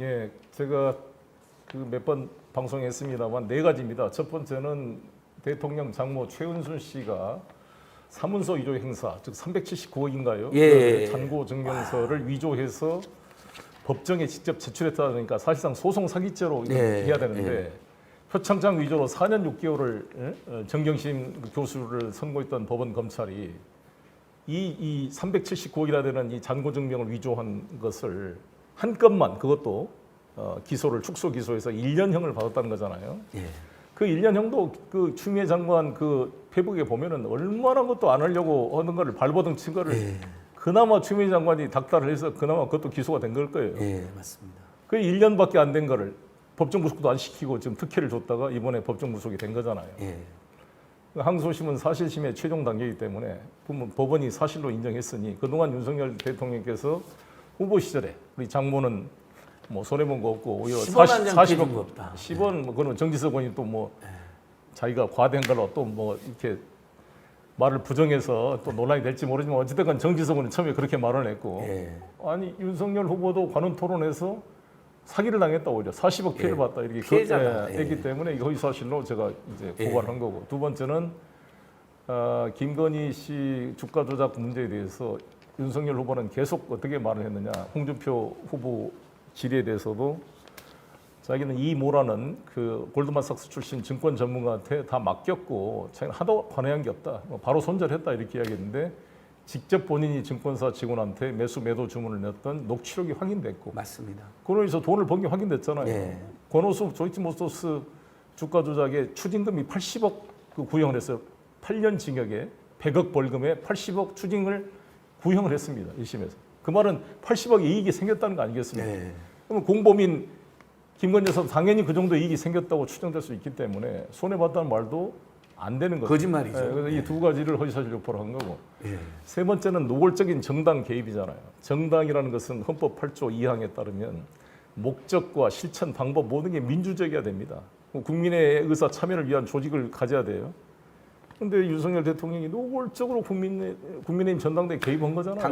예, 제가 그 몇 번 방송했습니다만 네 가지입니다. 첫 번째는 대통령 장모 최은순 씨가 사문서 위조 행사, 즉 379억인가요? 그 예. 잔고 증명서를 위조해서 법정에 직접 제출했다 보니까 사실상 소송 사기죄로 예, 해야 되는데 표창장 위조로 4년 6개월을 예? 어, 정경심 그 교수를 선고했던 법원 검찰이 이, 이 379억이라 되는 이 잔고 증명을 위조한 것을 한 건만 그것도 어, 기소를 축소 기소해서 1년형을 받았다는 거잖아요. 예. 그 1년형도 그 추미애 장관 그 페북에 보면은 얼마나 것도 안 하려고 하는 거를 발버둥 친 거를 예. 그나마 추미애 장관이 닥달을 해서 그나마 그것도 기소가 된 걸 거예요. 예, 맞습니다. 그 1년밖에 안 된 거를 법정 구속도 안 시키고 지금 특혜를 줬다가 이번에 법정 구속이 된 거잖아요. 예. 항소심은 사실심의 최종 단계이기 때문에 법원이 사실로 인정했으니 그동안 윤석열 대통령께서 후보 시절에 우리 장모는 뭐 손해본 거 없고 오히려 10원 40, 한장 40억 깨준 거 없다. 10원 뭐 그런 정지석 의원이 또뭐 자기가 과된 걸로 또 뭐 이렇게 말을 부정해서 또 논란이 될지 모르지만 어찌됐건 정지석 의원이 처음에 그렇게 말을 했고 예. 아니 윤석열 후보도 관훈 토론에서 사기를 당했다 오히려 40억 피해를 예. 봤다 이렇게. 그, 예. 했기 때문에 이거 사실로 제가 이제 예. 고발을 한 거고 두 번째는 어, 김건희 씨 주가 조작 문제에 대해서 윤석열 후보는 계속 어떻게 말을 했느냐 홍준표 후보 질의에 대해서도 자기는 이 모라는 그 골드만삭스 출신 증권 전문가한테 다 맡겼고 자기는 하도 관여한 게 없다. 뭐 바로 손절했다 이렇게 이야기했는데 직접 본인이 증권사 직원한테 매수 매도 주문을 냈던 녹취록이 확인됐고 맞습니다. 그러면서 돈을 번 게 확인됐잖아요. 예. 권오수 조이치모터스 주가 조작에 추징금이 80억 그 구형을 했어요. 8년 징역에 100억 벌금에 80억 추징을 구형을 했습니다. 1심에서. 그 말은 80억 이익이 생겼다는 거 아니겠습니까? 예. 그러면 공범인 김건희 여사 당연히 그 정도 이익이 생겼다고 추정될 수 있기 때문에 손해봤다는 말도 안 되는 거죠. 거짓말이죠. 예, 그래서 이두 가지를 허위사실 유포를 한 거고 예. 세 번째는 노골적인 정당 개입이잖아요. 정당이라는 것은 헌법 8조 2항에 따르면 목적과 실천 방법 모든 게 민주적이어야 됩니다. 국민의 의사 참여를 위한 조직을 가져야 돼요. 근데 윤석열 대통령이 노골적으로 국민의 국민의힘 전당대에 개입한 거잖아요.